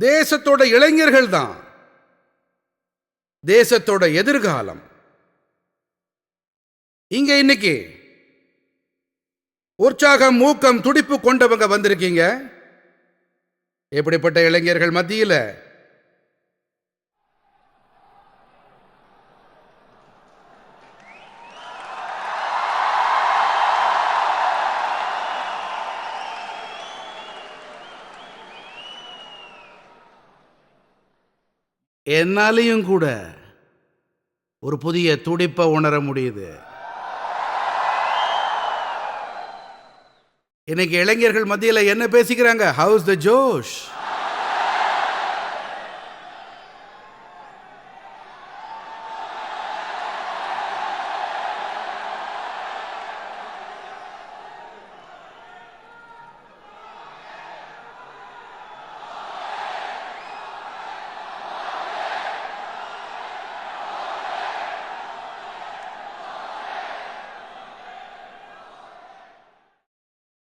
தேசத்தோட இளைஞர்கள் தான். தேசத்தோட எதிர்காலம். இங்க இன்னைக்கு உற்சாகம் மூக்கம் துடிப்பு கொண்டவங்க வந்திருக்கீங்க. எப்படிப்பட்ட இளைஞர்கள் மத்தியில்? என்னாலையும் கூட ஒரு புதிய துடிப்பை உணர முடியுது. இன்னைக்கு இளைஞர்கள் மத்தியில் என்ன பேசிக்கிறாங்க? ஹவுஸ் த ஜோஷ்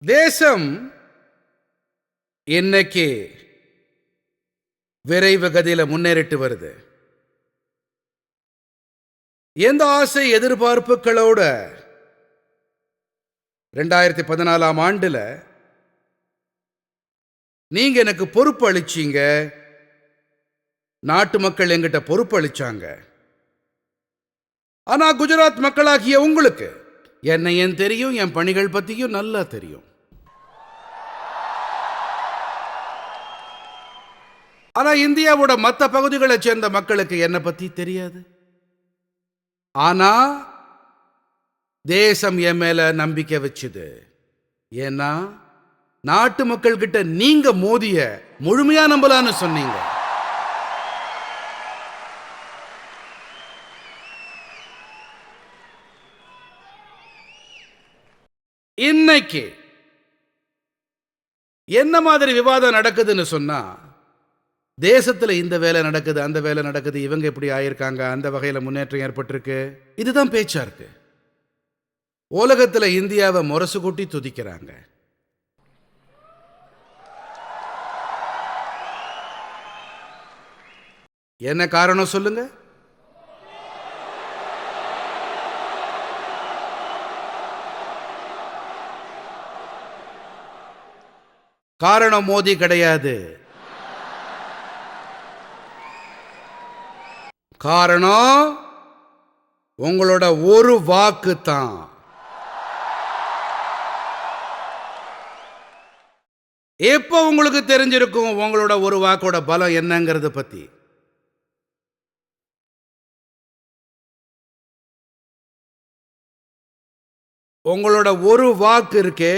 தேசம் இன்னைக்கு விரைவு கதியில் முன்னேறிட்டு வருது. எந்த ஆசை எதிர்பார்ப்புகளோட ரெண்டாயிரத்தி பதினாலாம் ஆண்டுல நீங்க எனக்கு பொறுப்பு அளிச்சீங்க. நாட்டு மக்கள் எங்கிட்ட பொறுப்பு அளிச்சாங்க. ஆனா குஜராத் மக்களாகிய உங்களுக்கு என்னை ஏன் தெரியும் என் பணிகள் பத்தியும் நல்லா தெரியும். ஆனா இந்தியாவோட மற்ற பகுதிகளை சேர்ந்த மக்களுக்கு என்னை பத்தி தெரியாது. ஆனா தேசம் என் மேல நம்பிக்கை வச்சுது. ஏன்னா நாட்டு மக்கள் கிட்ட நீங்க மோதிய முழுமையா நம்பலான்னு சொன்னீங்க. இன்னைக்கு என்ன மாதிரி விவாதம் நடக்குதுன்னு சொன்னா தேசத்துல இந்த வேலை நடக்குது அந்த வேலை நடக்குது இவங்க இப்படி ஆயிருக்காங்க அந்த வகையில் முன்னேற்றம் ஏற்பட்டிருக்கு. இதுதான் பேச்சா இருக்கு உலகத்தில் இந்தியாவை முரசு கூட்டி துதிக்கிறாங்க. என்ன காரணம் சொல்லுங்க? காரணம் மோதி கிடையாது. காரணம் உங்களோட ஒரு வாக்கு தான் எப்போ உங்களுக்கு தெரிஞ்சிருக்கும் உங்களோட ஒரு வாக்கோட பலம் என்னங்கிறத பற்றி உங்களோட ஒரு வாக்கு இருக்கே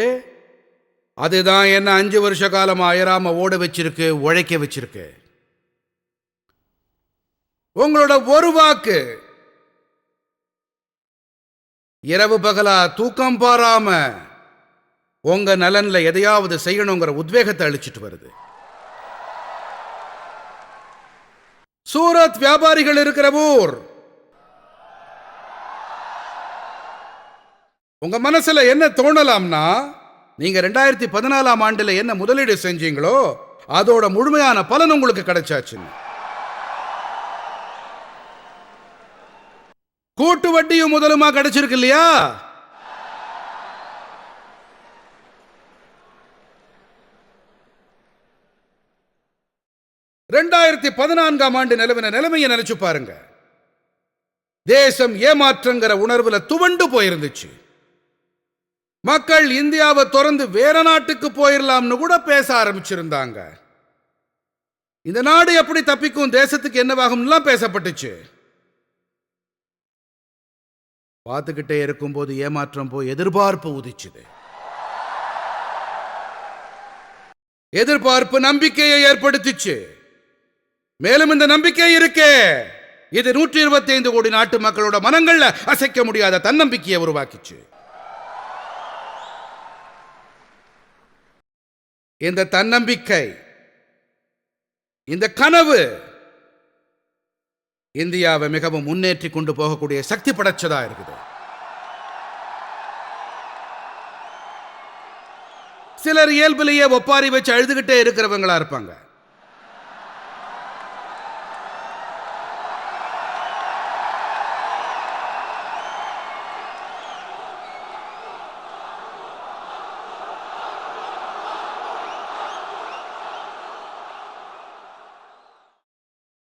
அதுதான் என்ன அஞ்சு வருஷ காலம் அயராம ஓட வச்சிருக்கு உழைக்க வச்சிருக்கு. உங்களோட ஒரு வாக்கு. இரவு பகலா தூக்கம் பாராம உங்க நலன்ல எதையாவது செய்யணுங்கிற உத்வேகத்தை அழிச்சிட்டு வருது. சூரத் வியாபாரிகள் இருக்கிற ஊர். உங்க மனசுல என்ன தோணலாம்னா நீங்க ரெண்டாயிரத்தி பதினாலாம் ஆண்டுல என்ன முதலீடு செஞ்சீங்களோ அதோட முழுமையான பலன் உங்களுக்கு கிடைச்சாச்சுன்னு. கூட்டு வட்டியும் முதலுமா கிடைச்சிருக்கு இல்லையா? ரெண்டாயிரத்தி பதினான்காம் ஆண்டு நிலவின நிலைமையை நினைச்சு பாருங்க. தேசம் ஏமாற்றங்கிற உணர்வுல துவண்டு போயிருந்துச்சு. மக்கள் இந்தியாவை திறந்து வேற நாட்டுக்கு போயிடலாம்னு கூட பேச ஆரம்பிச்சிருந்தாங்க. இந்த நாடு எப்படி தப்பிக்கும் தேசத்துக்கு என்னவாகும்லாம் பேசப்பட்டுச்சு. பார்த்துக்கிட்டே இருக்கும்போது ஏமாற்றம் போய் எதிர்பார்ப்பு உதிச்சுது. எதிர்பார்ப்பு நம்பிக்கையை ஏற்படுத்திச்சு. மேலும் இந்த நம்பிக்கை இருக்கே. இது நூற்றி இருபத்தி ஐந்து கோடி நாட்டு மக்களோட மனங்கள்ல அசைக்க முடியாத தன்னம்பிக்கையை உருவாக்கிச்சு. இந்த தன்னம்பிக்கை இந்த கனவு இந்தியாவை மிகவும் முன்னேற்றி கொண்டு போகக்கூடிய சக்தி படைச்சதா இருக்குது. சிலர் இயல்பிலேயே ஒப்பாரி வச்சு அழுதுகிட்டே இருக்கிறவங்களா இருப்பாங்க.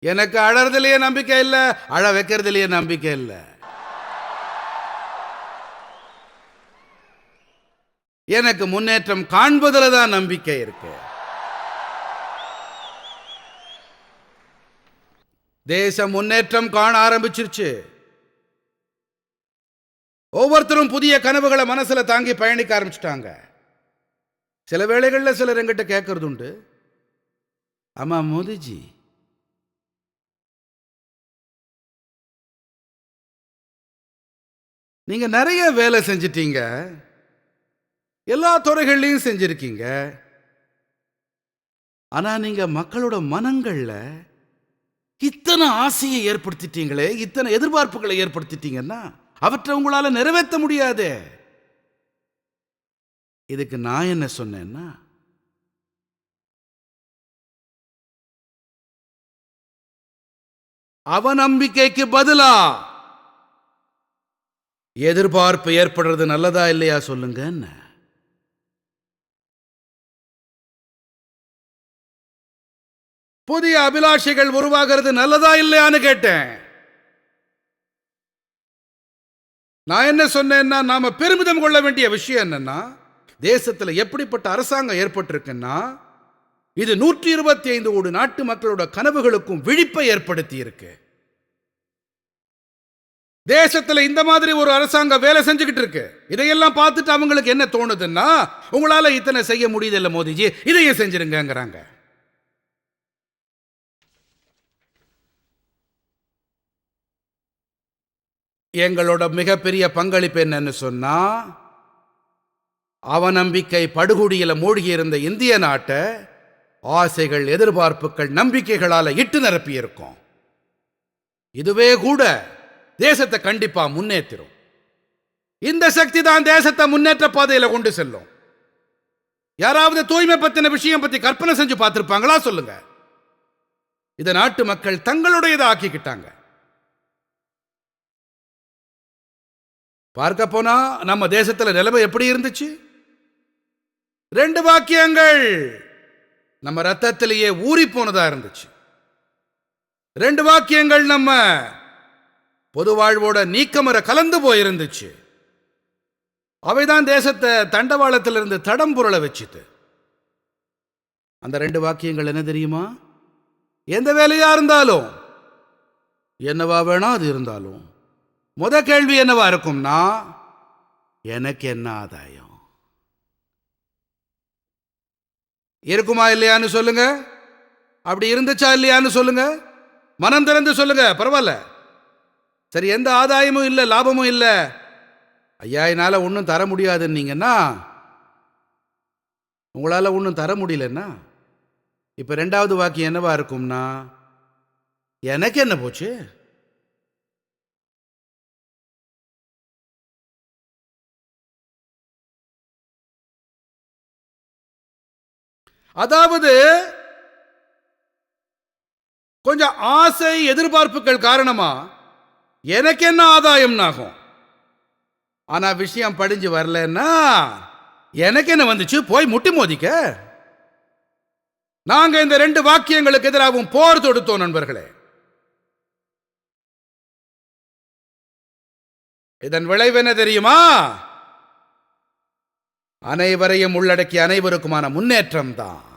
எனக்கு அழறதுலயே நம்பிக்கை இல்லை அழ வைக்கிறதுலயே நம்பிக்கை இல்லை. எனக்கு முன்னேற்றம் காண்பதுல தான் நம்பிக்கை இருக்கு. தேசம் முன்னேற்றம் காண ஆரம்பிச்சிருச்சு. ஒவ்வொருத்தரும் புதிய கனவுகளை மனசுல தாங்கி பயணிக்க ஆரம்பிச்சிட்டாங்க. சில வேளைகளில் சிலர் எங்கிட்ட கேட்கறது உண்டு ஆமா மோதிஜி நீங்கள் நிறைய வேலை செஞ்சிட்டீங்க. எல்லா துறைகள்லையும் செஞ்சிருக்கீங்க. ஆனா நீங்கள் மக்களோட மனங்களில் இத்தனை ஆசையை ஏற்படுத்திட்டீங்களே இத்தனை எதிர்பார்ப்புகளை ஏற்படுத்திட்டீங்கன்னா அவற்றை உங்களால நிறைவேற்ற முடியாதே. இதுக்கு நான் என்ன சொன்னேன்னா அவநம்பிக்கைக்கு பதிலா எதிர்பார்ப்பு ஏற்படுறது நல்லதா இல்லையா சொல்லுங்க என்ன? புதிய அபிலாஷைகள் உருவாகிறது நல்லதா இல்லையான்னு கேட்டேன். நான் என்ன சொன்னேன்னா நாம பெருமிதம் கொள்ள வேண்டிய விஷயம் என்னன்னா தேசத்தில் எப்படிப்பட்ட அரசாங்கம் ஏற்பட்டிருக்குன்னா இது நூற்றி இருபத்தி ஐந்து கோடி நாட்டு மக்களோட கனவுகளுக்கும் விழிப்பை ஏற்படுத்தி இருக்கு தேசத்துல இந்த மாதிரி ஒரு அரசாங்கம் வேலை செஞ்சுக்கிட்டு இருக்கு. இதையெல்லாம் பார்த்துட்டு அவங்களுக்கு என்ன தோணுதுன்னா உங்களால இத்தனை செய்ய முடியுதில்ல மோதிஜி இதையும் செஞ்சிருங்கிறாங்க எங்களோட மிகப்பெரிய பங்களிப்பு என்னன்னு சொன்னா அவநம்பிக்கை படுகொடியில மூழ்கி இருந்த இந்திய நாட்டை ஆசைகள் எதிர்பார்ப்புகள் நம்பிக்கைகளால இட்டு நிரப்பியிருக்கோம். இதுவே கூட தேசத்தை கண்டிப்பா முன்னேற்றிரும் இந்த சக்தி தான் தேசத்தை முன்னேற்ற பாதையில கொண்டு செல்லும். யாராவது தூய்மை பத்தின விஷயம் பத்தி கற்பனை செஞ்சு பார்த்திருப்பாங்களா சொல்லுங்க. இதை நாட்டு மக்கள் தங்களுடையதை ஆக்கிக்கிட்டாங்க. பார்க்க போனா நம்ம தேசத்துல நிலைமை எப்படி இருந்துச்சு? ரெண்டு வாக்கியங்கள் நம்ம ரத்தத்திலேயே ஊறி போனதா இருந்துச்சு. ரெண்டு வாக்கியங்கள் நம்ம பொது வாழ்வோட நீக்கமர கலந்து போயிருந்துச்சு. அவைதான் தேசத்தை தண்டவாளத்திலிருந்து தடம் புரள வச்சுட்டு. அந்த ரெண்டு வாக்கியங்கள் என்ன தெரியுமா? எந்த வேலையா இருந்தாலும் என்னவா வேணா அது இருந்தாலும் முத கேள்வி என்னவா இருக்கும்னா எனக்கு என்ன ஆதாயம்? இருக்குமா இல்லையான்னு சொல்லுங்க. அப்படி இருந்துச்சா இல்லையான்னு சொல்லுங்க. மனம் திறந்து சொல்லுங்க. பரவாயில்ல. சரி எந்த ஆதாயமும் இல்லை லாபமும் இல்லை. ஐயா என்னால் ஒன்றும் தர முடியாதுன்னீங்கன்னா உங்களால் ஒன்றும் தர முடியலன்னா இப்போ ரெண்டாவது வாக்கியம் என்னவா இருக்கும்னா எனக்கு என்ன போச்சு? அதாவது கொஞ்சம் ஆசை எதிர்பார்ப்புகள் காரணமா எனக்கு என்ன ஆதாயம் ஆகும் ஆனா விஷயம் படிஞ்சு வரலன்னா எனக்கு என்ன வந்துச்சு? போய் முட்டி மோதிக்க. நாங்க இந்த ரெண்டு வாக்கியங்களுக்கு எதிராகவும் போர் தொடுத்தோம் நண்பர்களே. இதன் விளைவு என்ன தெரியுமா? அனைவரையும் உள்ளடக்கிய அனைவருக்குமான முன்னேற்றம் தான்